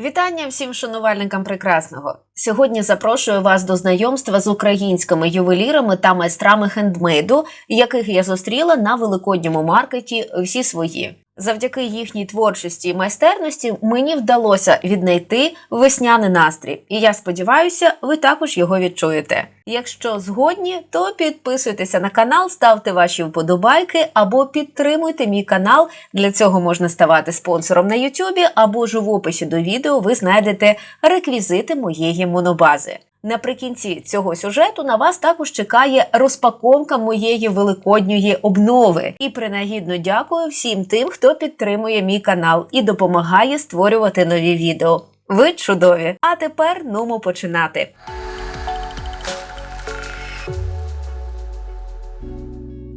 Вітання всім шанувальникам прекрасного. Сьогодні запрошую вас до знайомства з українськими ювелірами та майстрами хендмейду, яких я зустріла на великодньому маркеті всі свої. Завдяки їхній творчості і майстерності мені вдалося віднайти весняний настрій, і я сподіваюся, ви також його відчуєте. Якщо згодні, то підписуйтеся на канал, ставте ваші вподобайки або підтримуйте мій канал. Для цього можна ставати спонсором на Ютубі, або ж в описі до відео ви знайдете реквізити моєї монобази. Наприкінці цього сюжету на вас також чекає розпаковка моєї великодньої обнови. І принагідно дякую всім тим, хто підтримує мій канал і допомагає створювати нові відео. Ви чудові! А тепер нумо починати.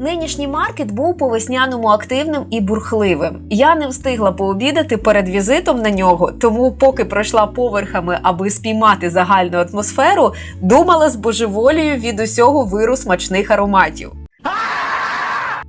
Нинішній маркет був по весняному активним і бурхливим. Я не встигла пообідати перед візитом на нього, тому, поки пройшла поверхами, аби спіймати загальну атмосферу, думала з божеволію від усього виру смачних ароматів.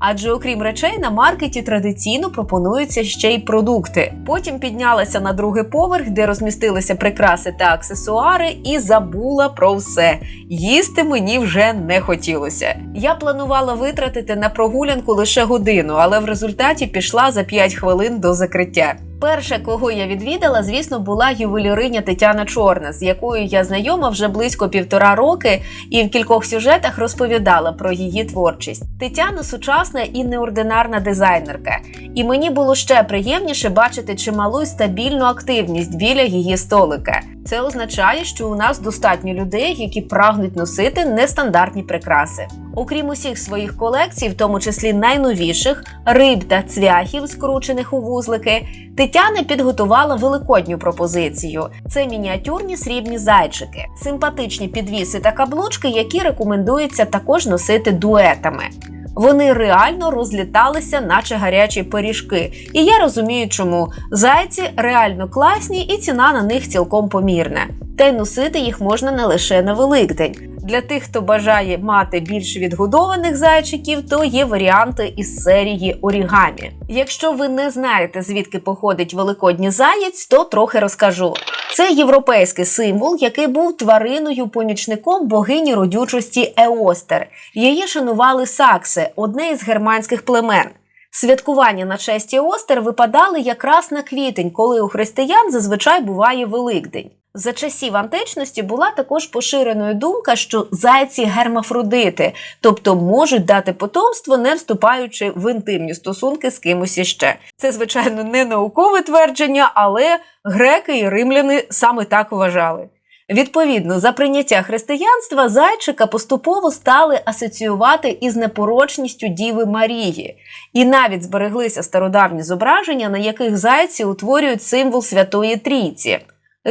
Адже окрім речей на маркеті традиційно пропонуються ще й продукти. Потім піднялася на другий поверх, де розмістилися прикраси та аксесуари, і забула про все. Їсти мені вже не хотілося. Я планувала витратити на прогулянку лише годину, але в результаті пішла за 5 хвилин до закриття. Перша, кого я відвідала, звісно, була ювеліриня Тетяна Чорна, з якою я знайома вже близько півтора роки, і в кількох сюжетах розповідала про її творчість. Тетяна сучасна і неординарна дизайнерка, і мені було ще приємніше бачити чималу і стабільну активність біля її столика. Це означає, що у нас достатньо людей, які прагнуть носити нестандартні прикраси. Окрім усіх своїх колекцій, в тому числі найновіших риб та цвяхів, скручених у вузлики, Тетяна підготувала великодню пропозицію. Це мініатюрні срібні зайчики, симпатичні підвіси та каблучки, які рекомендується також носити дуетами. Вони реально розліталися, наче гарячі пиріжки. І я розумію, чому зайці реально класні, і ціна на них цілком помірна. Та й носити їх можна не лише на Великдень. Для тих, хто бажає мати більш відгодованих зайчиків, то є варіанти із серії орігамі. Якщо ви не знаєте, звідки походить великодній заєць, то трохи розкажу. Це європейський символ, який був твариною помічником богині родючості Еостер. Її шанували сакси, одне із германських племен. Святкування на честь Еостер випадали якраз на квітень, коли у християн зазвичай буває Великдень. За часів античності була також поширеною думка, що зайці гермафродити, тобто можуть дати потомство, не вступаючи в інтимні стосунки з кимось іще. Це, звичайно, не наукове твердження, але греки і римляни саме так вважали. Відповідно, за прийняття християнства зайчика поступово стали асоціювати із непорочністю Діви Марії, і навіть збереглися стародавні зображення, на яких зайці утворюють символ Святої Трійці.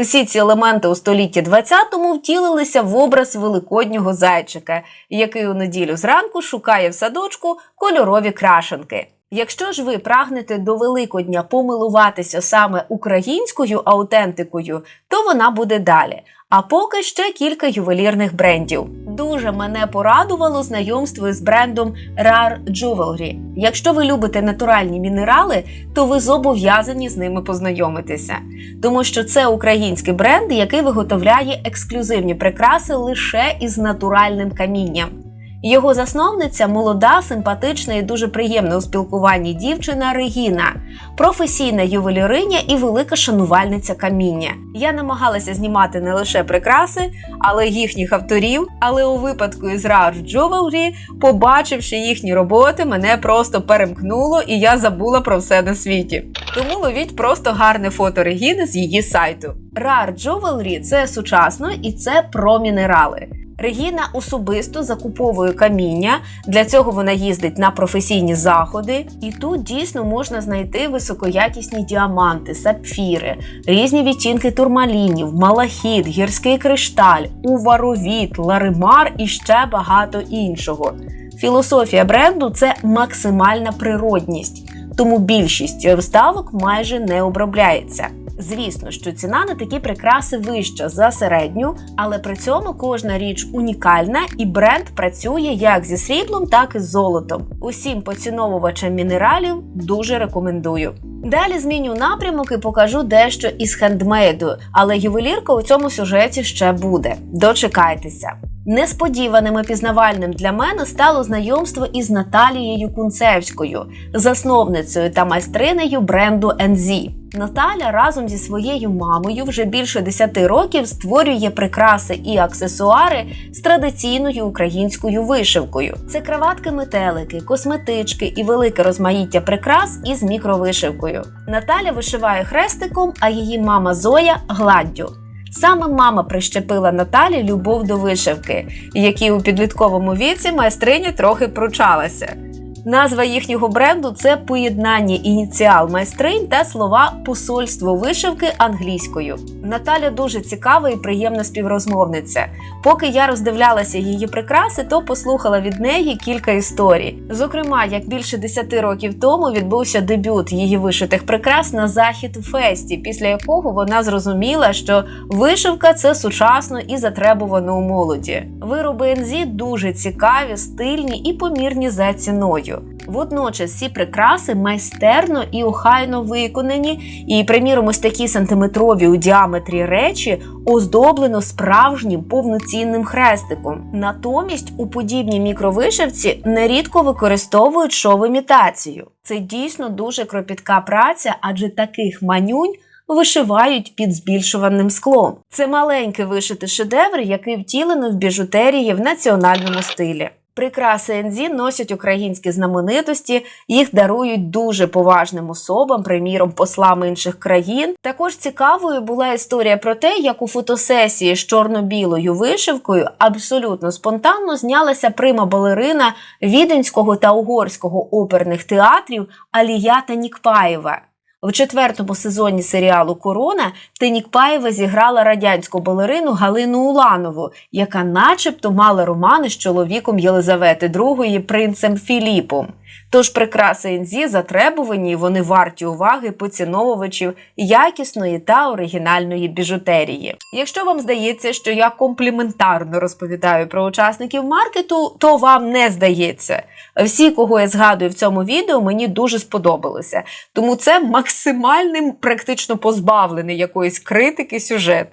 Всі ці елементи у столітті 20-му втілилися в образ великоднього зайчика, який у неділю зранку шукає в садочку кольорові крашенки. Якщо ж ви прагнете до Великодня помилуватися саме українською аутентикою, то вона буде далі. А поки ще кілька ювелірних брендів. Дуже мене порадувало знайомство із брендом Rare Jewelry. Якщо ви любите натуральні мінерали, то ви зобов'язані з ними познайомитися, тому що це український бренд, який виготовляє ексклюзивні прикраси лише із натуральним камінням. Його засновниця молода, симпатична і дуже приємна у спілкуванні дівчина Регіна, професійна ювеліриня і велика шанувальниця каміння. Я намагалася знімати не лише прикраси, але й їхніх авторів. Але у випадку із Rare Jewelry, побачивши їхні роботи, мене просто перемкнуло, і я забула про все на світі. Тому ловіть просто гарне фото Регіни з її сайту. Rare Jewelry – це сучасно і це про мінерали. Регіна особисто закуповує каміння. Для цього вона їздить на професійні заходи, і тут дійсно можна знайти високоякісні діаманти, сапфіри, різні відтінки турмалінів, малахіт, гірський кришталь, уваровіт, ларимар і ще багато іншого. Філософія бренду це максимальна природність, тому більшість вставок майже не обробляється. Звісно, що ціна на такі прикраси вища за середню, але при цьому кожна річ унікальна і бренд працює як зі сріблом, так і з золотом. Усім поціновувачам мінералів дуже рекомендую. Далі зміню напрямок і покажу дещо із хендмейду, але ювелірка у цьому сюжеті ще буде. Дочекайтеся. Несподіваним і пізнавальним для мене стало знайомство із Наталією Кунцевською, засновницею та майстринею бренду NZ. Наталя разом зі своєю мамою вже більше 10 років створює прикраси і аксесуари з традиційною українською вишивкою. Це краватки метелики, косметички і велике розмаїття прикрас із мікровишивкою. Наталя вишиває хрестиком, а її мама Зоя гладдю. Саме мама прищепила Наталі любов до вишивки, які у підлітковому віці майстриня трохи пручалася. Назва їхнього бренду це поєднання ініціал майстринь та слова посольство вишивки англійською. Наталя дуже цікава і приємна співрозмовниця. Поки я роздивлялася її прикраси, то послухала від неї кілька історій. Зокрема, як більше 10 років тому відбувся дебют її вишитих прикрас на захід фесті, після якого вона зрозуміла, що вишивка це сучасно і затребувано у молоді. Вироби НЗ дуже цікаві, стильні і помірні за ціною. Водночас ці прикраси майстерно і охайно виконані, і, приміром, ось такі сантиметрові у діаметрі речі оздоблено справжнім повноцінним хрестиком. Натомість у подібній мікровишивці нерідко використовують шов-імітацію. Це дійсно дуже кропітка праця, адже таких манюнь. Вишивають під збільшуваним склом. Це маленький вишитий шедевр, який втілено в біжутерії в національному стилі. Прикраси НЗ носять українські знаменитості, їх дарують дуже поважним особам, приміром послам інших країн. Також цікавою була історія про те, як у фотосесії з чорно-білою вишивкою абсолютно спонтанно знялася прима балерина віденського та угорського оперних театрів Алія Танікпаєва. В четвертому сезоні серіалу Корона Тинікпаєва зіграла радянську балерину Галину Уланову, яка, начебто, мала романи з чоловіком Єлизавети II принцем Філіпом. Тож прикраси НЗ затребувані, і вони варті уваги поціновувачів якісної та оригінальної біжутерії. Якщо вам здається, що я компліментарно розповідаю про учасників маркету, то вам не здається. Всі, кого я згадую в цьому відео, мені дуже сподобалося. Тому це максимальним, практично позбавлений якоїсь критики сюжет.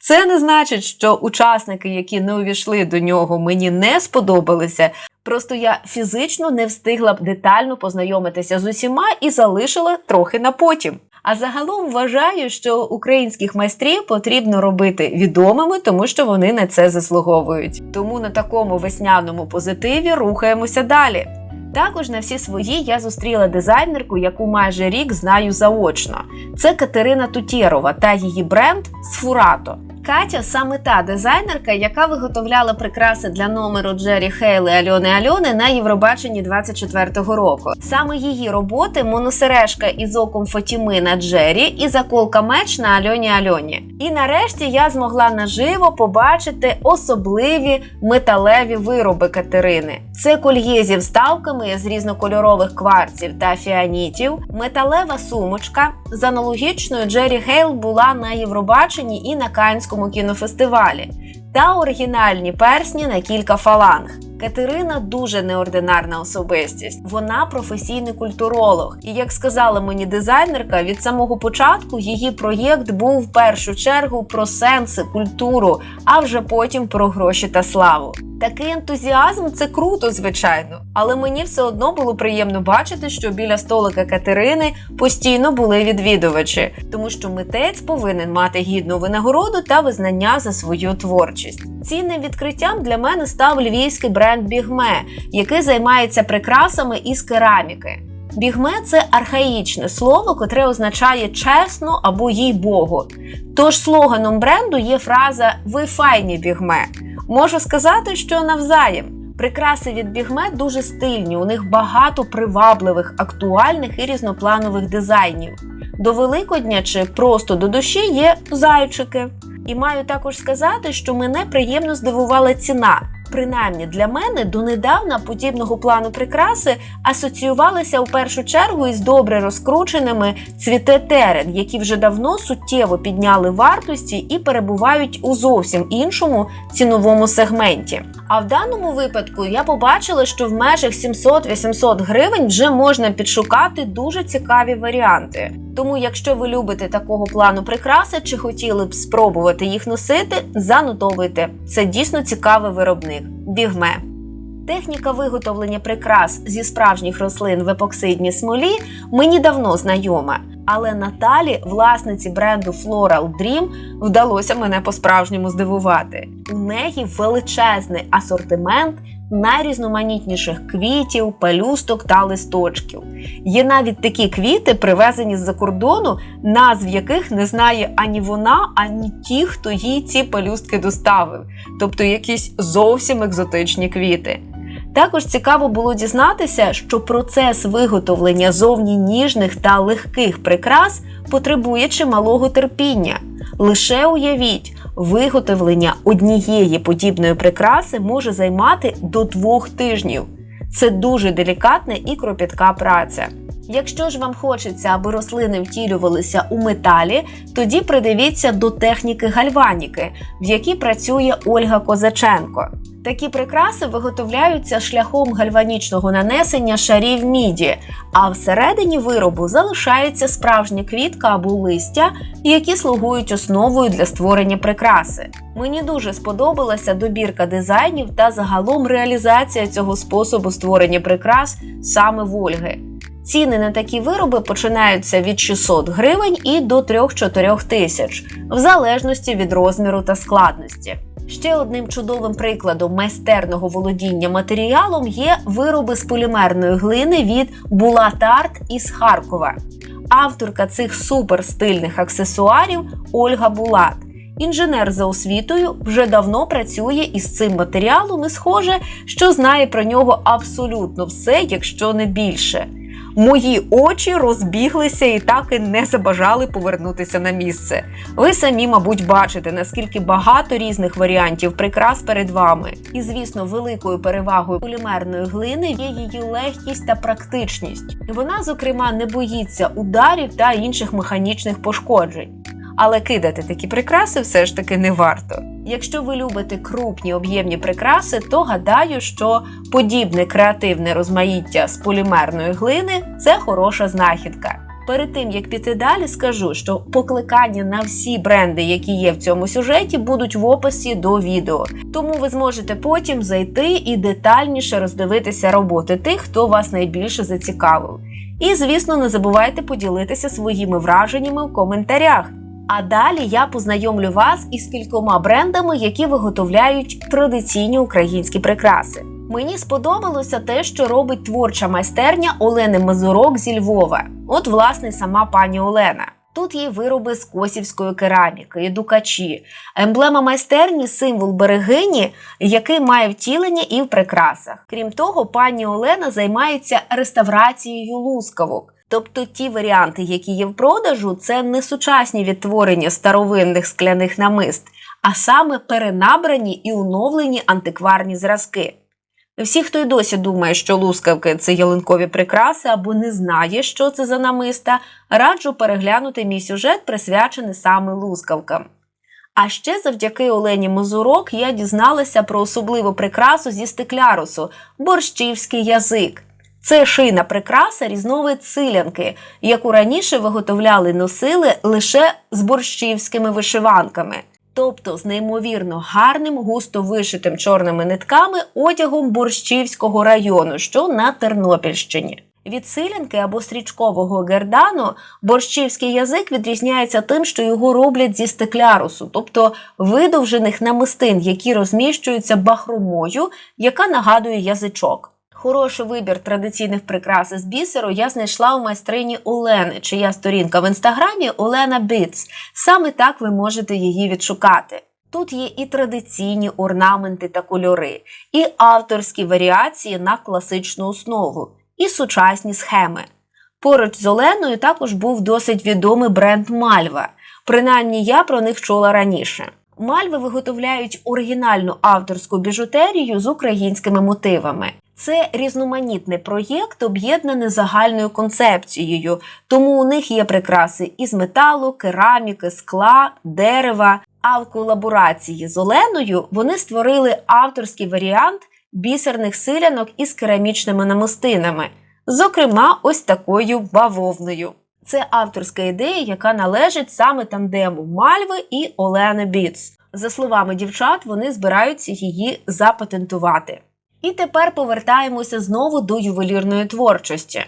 Це не значить, що учасники, які не увійшли до нього, мені не сподобалися. Просто я фізично не встигла б детально познайомитися з усіма і залишила трохи на потім. А загалом вважаю, що українських майстрів потрібно робити відомими, тому що вони на це заслуговують. Тому на такому весняному позитиві рухаємося далі. Також на всі свої я зустріла дизайнерку, яку майже рік знаю заочно. Це Катерина Тутєрова та її бренд Сфурато. Катя саме та дизайнерка, яка виготовляла прикраси для номеру Джері Хейли Альони Альони на Євробаченні 24-го року. Саме її роботи моносережка із оком Фатіми на Джері і заколка меч на Альоні Альоні. І нарешті я змогла наживо побачити особливі металеві вироби Катерини. Це кольє зі вставками з різнокольорових кварців та фіанітів, металева сумочка. З аналогічною Джері Хейл була на Євробаченні і на Канському кінофестивалі, та оригінальні персні на кілька фаланг. Катерина дуже неординарна особистість. Вона професійний культуролог. І як сказала мені дизайнерка, від самого початку її проєкт був в першу чергу про сенси, культуру, а вже потім про гроші та славу. Такий ентузіазм це круто, звичайно, але мені все одно було приємно бачити, що біля столика Катерини постійно були відвідувачі, тому що митець повинен мати гідну винагороду та визнання за свою творчість. Цінним відкриттям для мене став львівський бренд Бігме, який займається прикрасами із кераміки. Бігме це архаїчне слово, котре означає чесно або їй Богу. Тож слоганом бренду є фраза Ви файні бігме. Можу сказати, що навзаєм. Прикраси від бігме дуже стильні, у них багато привабливих, актуальних і різнопланових дизайнів. До Великодня чи просто до душі є зайчики. І маю також сказати, що мене приємно здивувала ціна. Принаймні для мене донедавна подібного плану прикраси асоціювалися у першу чергу із добре розкрученими цвіте терен, які вже давно суттєво підняли вартості і перебувають у зовсім іншому ціновому сегменті. А в даному випадку я побачила, що в межах 700-800 гривень вже можна підшукати дуже цікаві варіанти. Тому, якщо ви любите такого плану прикраси чи хотіли б спробувати їх носити, занотовуйте. Це дійсно цікавий виробник. Бігме. Техніка виготовлення прикрас зі справжніх рослин в епоксидній смолі мені давно знайома. Але Наталі, власниці бренду Floral Dream, вдалося мене по-справжньому здивувати. У неї величезний асортимент найрізноманітніших квітів, пелюсток та листочків. Є навіть такі квіти, привезені з-за кордону, назв яких не знає ані вона, ані ті, хто їй ці пелюстки доставив, тобто якісь зовсім екзотичні квіти. Також цікаво було дізнатися, що процес виготовлення зовні ніжних та легких прикрас потребує чималого терпіння. Лише уявіть, виготовлення однієї подібної прикраси може займати до двох тижнів. Це дуже делікатна і кропітка праця. Якщо ж вам хочеться, аби рослини втілювалися у металі, тоді придивіться до техніки гальваніки, в якій працює Ольга Козаченко. Такі прикраси виготовляються шляхом гальванічного нанесення шарів міді, а всередині виробу залишається справжня квітка або листя, які слугують основою для створення прикраси. Мені дуже сподобалася добірка дизайнів та загалом реалізація цього способу створення прикрас саме в Ольги. Ціни на такі вироби починаються від 600 гривень і до 3-4 тисяч, в залежності від розміру та складності. Ще одним чудовим прикладом майстерного володіння матеріалом є вироби з полімерної глини від Булат Арт із Харкова. Авторка цих суперстильних аксесуарів Ольга Булат. Інженер за освітою вже давно працює із цим матеріалом і схоже, що знає про нього абсолютно все, якщо не більше. Мої очі розбіглися і так і не забажали повернутися на місце. Ви самі, мабуть, бачите, наскільки багато різних варіантів прикрас перед вами. І, звісно, великою перевагою полімерної глини є її легкість та практичність. Вона, зокрема, не боїться ударів та інших механічних пошкоджень. Але кидати такі прикраси все ж таки не варто. Якщо ви любите крупні об'ємні прикраси, то гадаю, що подібне креативне розмаїття з полімерної глини це хороша знахідка. Перед тим як піти далі, скажу, що покликання на всі бренди, які є в цьому сюжеті, будуть в описі до відео. Тому ви зможете потім зайти і детальніше роздивитися роботи тих, хто вас найбільше зацікавив. І, звісно, не забувайте поділитися своїми враженнями в коментарях. А далі я познайомлю вас із кількома брендами, які виготовляють традиційні українські прикраси. Мені сподобалося те, що робить творча майстерня Олени Мазурок зі Львова. От, власне, сама пані Олена. Тут є вироби з косівської кераміки, едукачі, емблема майстерні, символ берегині, який має втілення і в прикрасах. Крім того, пані Олена займається реставрацією лускавок. Тобто ті варіанти, які є в продажу, це не сучасні відтворення старовинних скляних намист, а саме перенабрані і оновлені антикварні зразки. Всі, хто й досі думає, що лускавки це ялинкові прикраси або не знає, що це за намиста, раджу переглянути мій сюжет, присвячений саме лускавкам. А ще завдяки Олені Мозурок я дізналася про особливу прикрасу зі стеклярусу борщівський язик. Це шийна прикраса різновид силянки, яку раніше виготовляли носили лише з борщівськими вишиванками, тобто з неймовірно гарним, густо вишитим чорними нитками одягом борщівського району, що на Тернопільщині. Від силянки або стрічкового гердану борщівський язик відрізняється тим, що його роблять зі стеклярусу, тобто видовжених намистин, які розміщуються бахромою, яка нагадує язичок. Хороший вибір традиційних прикрас із бісеру я знайшла у майстрині Олени, чия сторінка в інстаграмі Олена Біц. Саме так ви можете її відшукати. Тут є і традиційні орнаменти та кольори, і авторські варіації на класичну основу, і сучасні схеми. Поруч з Оленою також був досить відомий бренд Мальва. Принаймні я про них чула раніше. Мальви виготовляють оригінальну авторську біжутерію з українськими мотивами. Це різноманітний проєкт, об'єднаний загальною концепцією, тому у них є прикраси із металу, кераміки, скла, дерева. А в колаборації з Оленою вони створили авторський варіант бісерних силянок із керамічними намистинами, зокрема, ось такою бавовною. Це авторська ідея, яка належить саме тандему Мальви і Олени Біц. За словами дівчат, вони збираються її запатентувати. І тепер повертаємося знову до ювелірної творчості.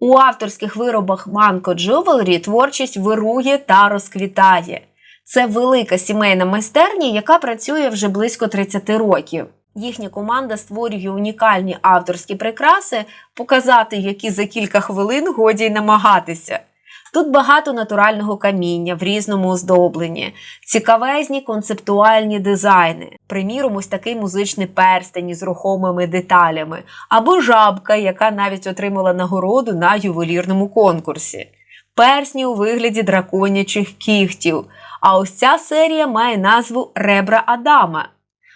У авторських виробах Manco Jewelry творчість вирує та розквітає. Це велика сімейна майстерня, яка працює вже близько 30 років. Їхня команда створює унікальні авторські прикраси, показати які за кілька хвилин годі й намагатися. Тут багато натурального каміння в різному оздобленні, цікавезні концептуальні дизайни. Приміром, ось такий музичний перстень із рухомими деталями, або жабка, яка навіть отримала нагороду на ювелірному конкурсі. Персні у вигляді драконячих кігтів. А ось ця серія має назву Ребра Адама.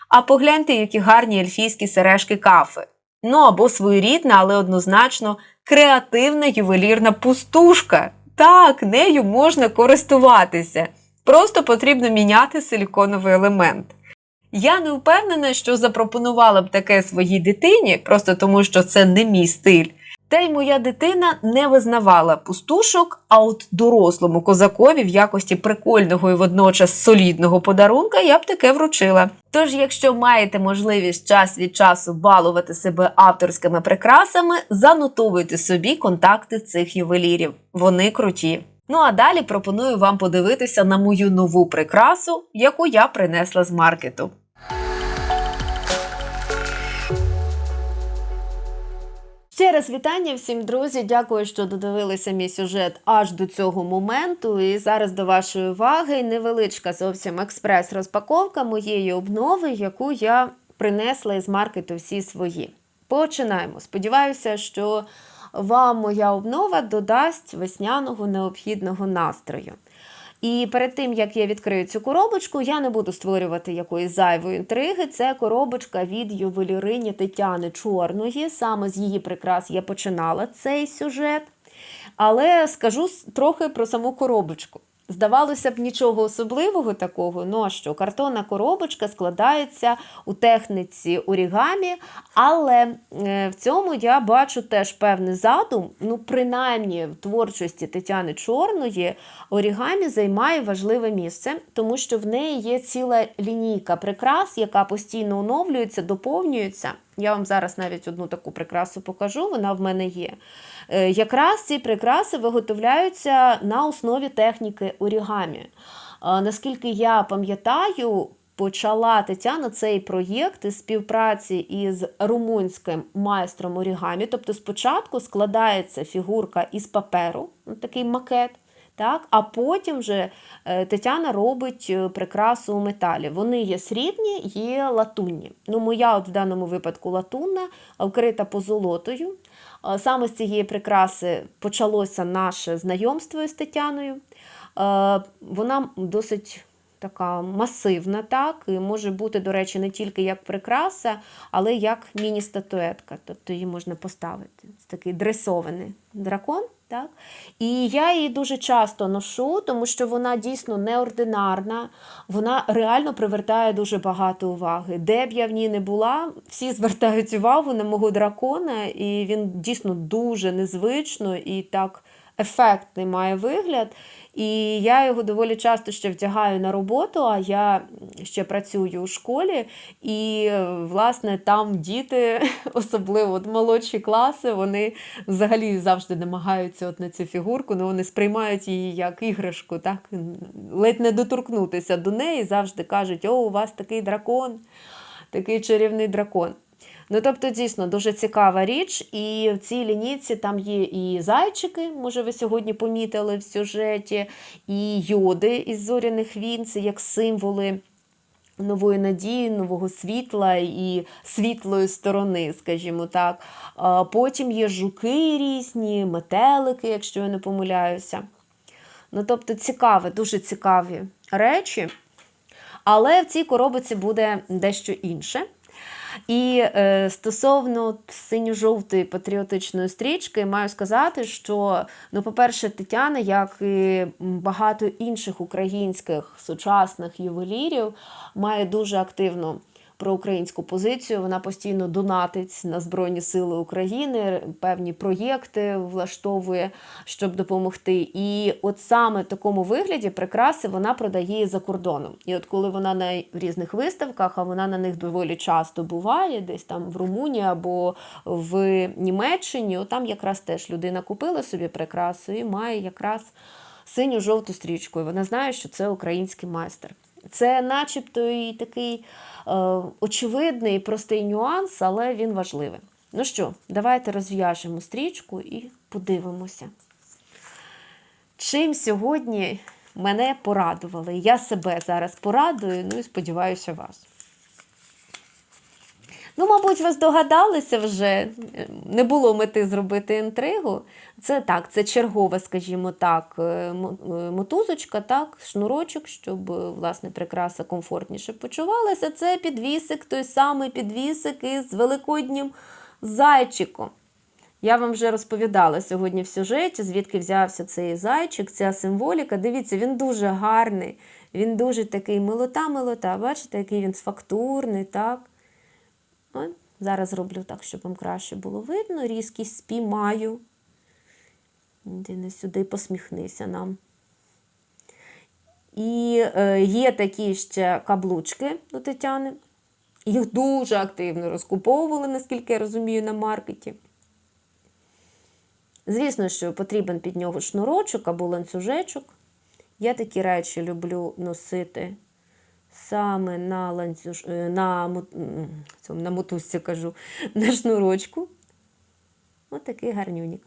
А погляньте, які гарні ельфійські сережки кафи. Ну або своєрідна, але однозначно креативна ювелірна пустушка. Так, нею можна користуватися. Просто потрібно міняти силіконовий елемент. Я не впевнена, що запропонувала б таке своїй дитині, просто тому що це не мій стиль. Та й моя дитина не визнавала пустушок, а от дорослому козакові в якості прикольного і водночас солідного подарунка я б таке вручила. Тож, якщо маєте можливість час від часу балувати себе авторськими прикрасами, занотовуйте собі контакти цих ювелірів. Вони круті. Ну а далі пропоную вам подивитися на мою нову прикрасу, яку я принесла з маркету. Ще раз вітання всім, друзі. Дякую, що додивилися мій сюжет аж до цього моменту. І зараз до вашої уваги невеличка зовсім експрес-розпаковка моєї обнови, яку я принесла із маркету всі свої. Починаємо. Сподіваюся, що вам моя обнова додасть весняного необхідного настрою. І перед тим, як я відкрию цю коробочку, я не буду створювати якоїсь зайвої інтриги. Це коробочка від ювелірині Тетяни Чорної. Саме з її прикрас я починала цей сюжет. Але скажу трохи про саму коробочку. Здавалося б, нічого особливого такого, ну а що картонна коробочка складається у техніці орігамі, але в цьому я бачу теж певний задум. Ну, принаймні, в творчості Тетяни Чорної орігамі займає важливе місце, тому що в неї є ціла лінійка прикрас, яка постійно оновлюється, доповнюється. Я вам зараз навіть одну таку прикрасу покажу, вона в мене є. Якраз ці прикраси виготовляються на основі техніки орігамі. Наскільки я пам'ятаю, почала Тетяна цей проєкт із співпраці із румунським майстром орігамі. Тобто, спочатку складається фігурка із паперу, такий макет. Так, А потім вже Тетяна робить прикрасу у металі. Вони є срібні, є латунні. Ну, Моя от в даному випадку латунна, вкрита позолотою. Саме з цієї прикраси почалося наше знайомство із Тетяною. Вона досить така масивна, так, і може бути, до речі, не тільки як прикраса, але як міні-статуетка. Тобто її можна поставити. Це такий дресований дракон. Так? І я її дуже часто ношу, тому що вона дійсно неординарна, вона реально привертає дуже багато уваги. Де б я в ній не була, всі звертають увагу на мого дракона, і він дійсно дуже незвично і так ефектний має вигляд. І я його доволі часто ще вдягаю на роботу, а я ще працюю у школі. І, власне, там діти, особливо от молодші класи, вони взагалі завжди намагаються от на цю фігурку, але вони сприймають її як іграшку, так? ледь не доторкнутися до неї, завжди кажуть, о, у вас такий дракон, такий чарівний дракон. Ну, тобто, дійсно, дуже цікава річ. І в цій лінійці там є і зайчики, може, ви сьогодні помітили в сюжеті, і йоди із зоряних він, це як символи. Нової надії, нового світла і світлої сторони, скажімо так. Потім є жуки різні, метелики, якщо я не помиляюся. Ну, тобто, цікаві, дуже цікаві речі. Але в цій коробиці буде дещо інше. І е, стосовно синьо-жовтої патріотичної стрічки, маю сказати, що, ну, по-перше, Тетяна, як і багато інших українських сучасних ювелірів, має дуже активну проукраїнську позицію. Вона постійно донатить на Збройні Сили України, певні проєкти влаштовує, щоб допомогти. І от саме в такому вигляді прикраси вона продає за кордоном. І от коли вона на різних виставках, а вона на них доволі часто буває, десь там в Румунії або в Німеччині, от там якраз теж людина купила собі прикрасу і має якраз синю жовту стрічку. І вона знає, що це український майстер. Це, начебто, і такий е, очевидний простий нюанс, але він важливий. Ну що, давайте розв'яжемо стрічку і подивимося. Чим сьогодні мене порадували? Я себе зараз порадую, ну і сподіваюся, вас. Ну, мабуть, ви здогадалися вже, не було мети зробити інтригу. Це так, це чергова, скажімо так, е, е, мотузочка, так, шнурочок, щоб е, власне прикраса комфортніше почувалася. Це підвісик, той самий підвісик із великоднім зайчиком. Я вам вже розповідала сьогодні в сюжеті, звідки взявся цей зайчик, ця символіка. Дивіться, він дуже гарний, він дуже такий милота-милота. Бачите, який він фактурний, так? Зараз зроблю так, щоб вам краще було видно. Різкість спіймаю. Іди не сюди, посміхнися нам. І е, є такі ще каблучки до Тетяни. Їх дуже активно розкуповували, наскільки я розумію, на маркеті. Звісно, що потрібен під нього шнурочок або ланцюжечок. Я такі речі люблю носити саме на ланцюж... е, на, цьому, на мотузці кажу, на шнурочку. Ось такий гарнюнік.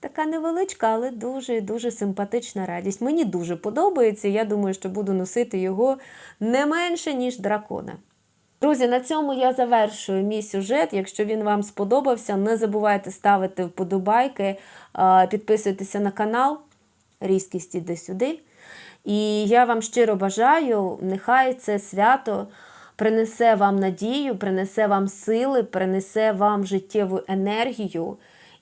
Така невеличка, але дуже дуже симпатична радість. Мені дуже подобається. Я думаю, що буду носити його не менше, ніж дракона. Друзі, на цьому я завершую мій сюжет. Якщо він вам сподобався, не забувайте ставити вподобайки, підписуйтеся на канал. Різкість іде сюди. І я вам щиро бажаю, нехай це свято принесе вам надію, принесе вам сили, принесе вам життєву енергію.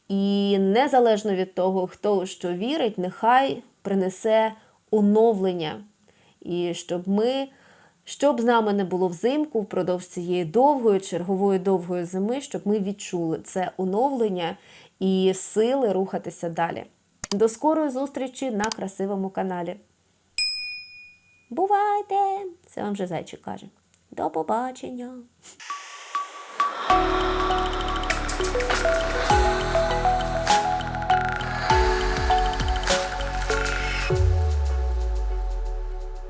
І незалежно від того, хто що вірить, нехай принесе оновлення. І щоб ми, щоб з нами не було взимку впродовж цієї довгої, чергової довгої зими, щоб ми відчули це оновлення і сили рухатися далі. До скорої зустрічі на красивому каналі. Бувайте! Це вам вже зайчик каже. До побачення!